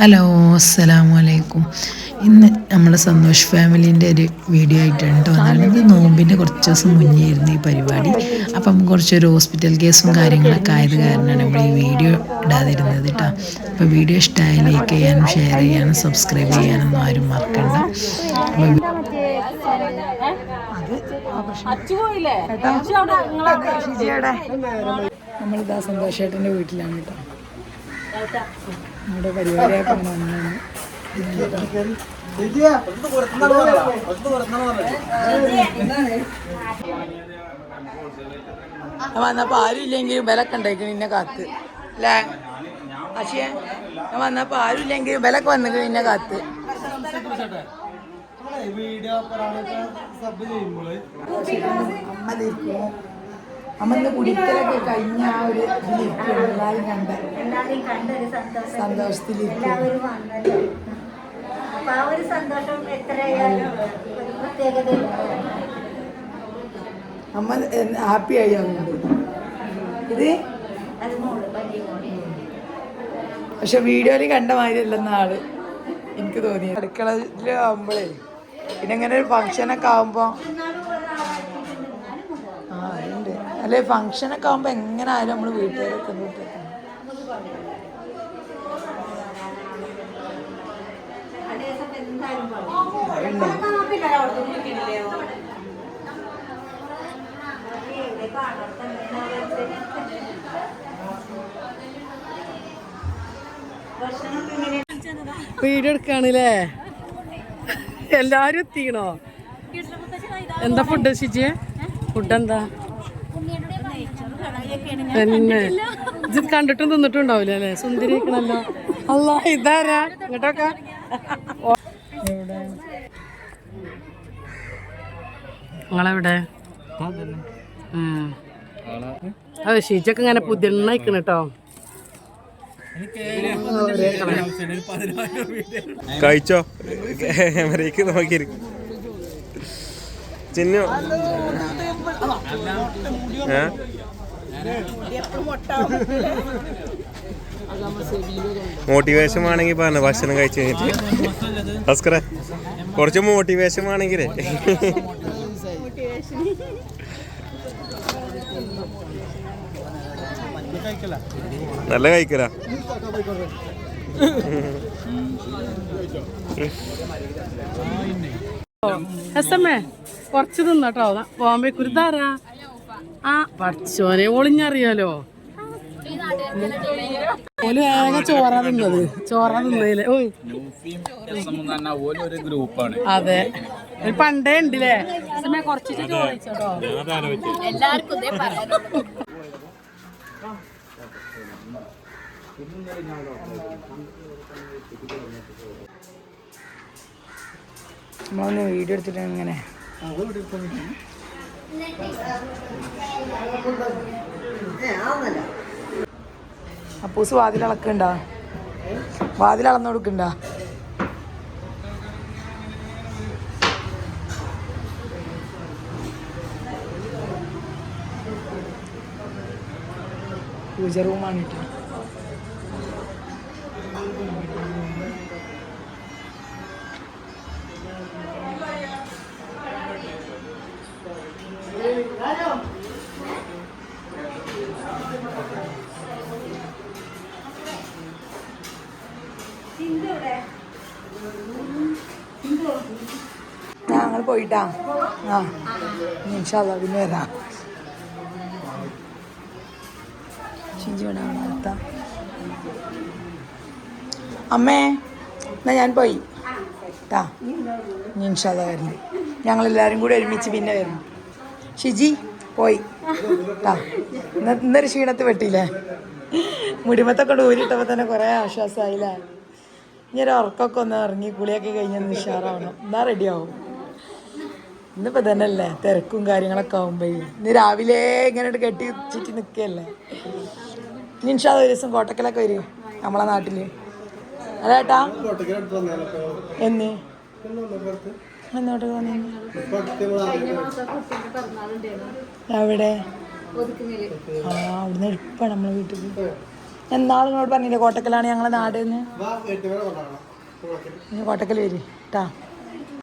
Hello അസ്സലാമു അലൈക്കും ഇന്ന് നമ്മൾ സന്തോഷ് ഫാമിലീന്റെ ഒരു വീഡിയോ ആയിട്ടാണ് കേട്ടോ വന്നിരുന്നത് നോമ്പിന്റെ കുറച്ച് ദിവസം മുന്നേ ആയിരുന്നു ഈ പരിപാടി. അപ്പം കുറച്ചൊരു ഹോസ്പിറ്റൽ കേസും കാര്യങ്ങളൊക്കെ ആയത് കാരണമാണ് നമ്മൾ ഈ വീഡിയോ ഇടാതിരുന്നത് കേട്ടോ. അപ്പോൾ വീഡിയോ ഇഷ്ടമായി ലൈക്ക് ചെയ്യാനും ഷെയർ ചെയ്യാനും സബ്സ്ക്രൈബ് ചെയ്യാനൊന്നും ആരും മറക്കണ്ട. നമ്മളിതാ സന്തോഷേട്ടന്റെ വീട്ടിലാണ് കേട്ടോ. നമ്മുടെ പരിപാടിയൊക്കെ ഞാൻ വന്നപ്പോ ആരും ഇല്ലെങ്കിൽ ബലൊക്കെ ഉണ്ടായിരിക്കും നിന്നെ കാത്ത്. അല്ലേ? പക്ഷേ ഞാൻ വന്നപ്പോ ആരും ഇല്ലെങ്കിൽ ബലൊക്കെ വന്നിട്ട് നിന്നെ കാത്ത്. വീഡിയോ ഇന്ന് കുടിക്കലൊക്കെ കഴിഞ്ഞ ആ ഒരു ഇതിലിരിക്കും എല്ലാവരും കണ്ട. എല്ലാവരെയും കണ്ടൊരു സന്തോഷം സന്തോഷത്തിലിരിക്കും. എല്ലാവരും വന്നല്ലോ അപ്പൊ ആ ഒരു സന്തോഷം എത്രയായാലും ഒരു പ്രത്യേകതയുണ്ട് അമ്മ ഹാപ്പി ആയി? അതുകൊണ്ട് ഇത് പക്ഷെ വീഡിയോയിൽ കണ്ട മാതിരി അല്ലെന്ന ആൾ എനിക്ക് തോന്നി അടുക്കളയിൽ ആവുമ്പോഴേ പിന്നെ ഇങ്ങനെ ഒരു ഫംഗ്ഷനൊക്കെ ആവുമ്പോ ആ ഉണ്ട് അല്ലെ ഫംഗ്ഷനൊക്കെ ആവുമ്പോ എങ്ങനെ ആയാലും നമ്മൾ വീട്ടുകാരൊക്കെ വീട്ടിൽ അതേ സമയം എന്തായാലും പറയും. പിന്നെ അവിടെ ഒക്കെ അവിടെ? എങ്ങനെ ആയാലും ഭക്ഷണം ഇങ്ങനെ വീഡിയോ എടുക്കാണല്ലേ? എല്ലാരും എത്തിക്കണോ എന്താ ഫുഡ് ശിജിയെ? ഫുഡ് എന്താ? തന്നെ. ഇത് കണ്ടിട്ടും തിന്നിട്ടും ഉണ്ടാവില്ല അല്ലേ? സുന്ദരി ഇരിക്കണല്ലോ അല്ല ഇതാരാ? ഇങ്ങോട്ടൊക്കെ. നിങ്ങളെവിടെ? അതെ അത് ഷീജൊക്കെ ഇങ്ങനെ പുതിയ അയക്കണ കേട്ടോ കഴിച്ചോ? ക്യാമറയ്ക്ക് നോക്കിയിരിക്കും. ചിന്നു. ഏ? മോട്ടിവേഷൻ വേണമെങ്കിൽ പറഞ്ഞു ഭക്ഷണം കഴിച്ചു കഴിഞ്ഞിട്ട്? കുറച്ച് മോട്ടിവേഷൻ വേണമെങ്കിൽ നല്ല കഴിക്കലാ? എസ് എം എ കുറച്ച് തിന്നട്ടോ. ബോംബെ കുരുതാരാ ആ. ഒളിഞ്ഞറിയാലോ? ചോറാ തിന്നത്. ചോറ തിന്നതിൽ. ഓയ്. ഒരു ഗ്രൂപ്പാണ് അതെ പണ്ടേ ഉണ്ടല്ലേ? എസ് എം എ കുറച്ച് ചോദിച്ചോട്ടോ നമ്മളൊന്ന് വീഡിയോ എടുത്തിട്ട് ഇങ്ങനെ. അപ്പൂസ് വാതിലളക്കണ്ട വാതിലളന്നു കൊടുക്കണ്ട? പൂജ റൂമാണ് കേട്ടോ ഞങ്ങൾ പോയിട്ടാ? ആ ഇൻഷാല്ല പിന്നെ വരാം. ആണ് അടുത്ത. അമ്മേ എന്നാ ഞാൻ പോയി. ട്ടാ ഇൻഷാല്ല വരുന്നു ഞങ്ങളെല്ലാവരും കൂടി ഒരുമിച്ച് പിന്നെ വരുന്നു ഷിജി പോയി. ഇന്ന ഇന്നൊരു ക്ഷീണത്ത് വെട്ടിയില്ലേ മുടിമത്തൊക്കെ ഊരിട്ടപ്പോൾ തന്നെ കുറേ ആശ്വാസമായില്ലേ ഇനി ഒരു ഉറക്കമൊക്കെ ഒന്ന് ഇറങ്ങി കുളിയൊക്കെ കഴിഞ്ഞൊന്ന് ഉഷാറാവണം. എന്നാ റെഡിയാവും ഇന്നിപ്പോൾ തന്നെയല്ലേ തിരക്കും കാര്യങ്ങളൊക്കെ ആകുമ്പോൾ ഇന്ന് രാവിലെ ഇങ്ങനെ കെട്ടി ചുറ്റി നിൽക്കുകയല്ലേ ഇനി ഇൻഷാ ഒരു ദിവസം കോട്ടക്കലൊക്കെ വരും നമ്മളെ നാട്ടിൽ അതേട്ടാ എന്ന്? എന്നോട്ട് തോന്നി എവിടെ? ആ അവിടുന്ന് എളുപ്പമാണ് നമ്മളെ വീട്ടിൽ ഞാൻ നാളെ നിങ്ങളോട് പറഞ്ഞില്ലേ കോട്ടക്കലാണ് ഞങ്ങളെ നാട് കോട്ടക്കൽ വരും കേട്ടാ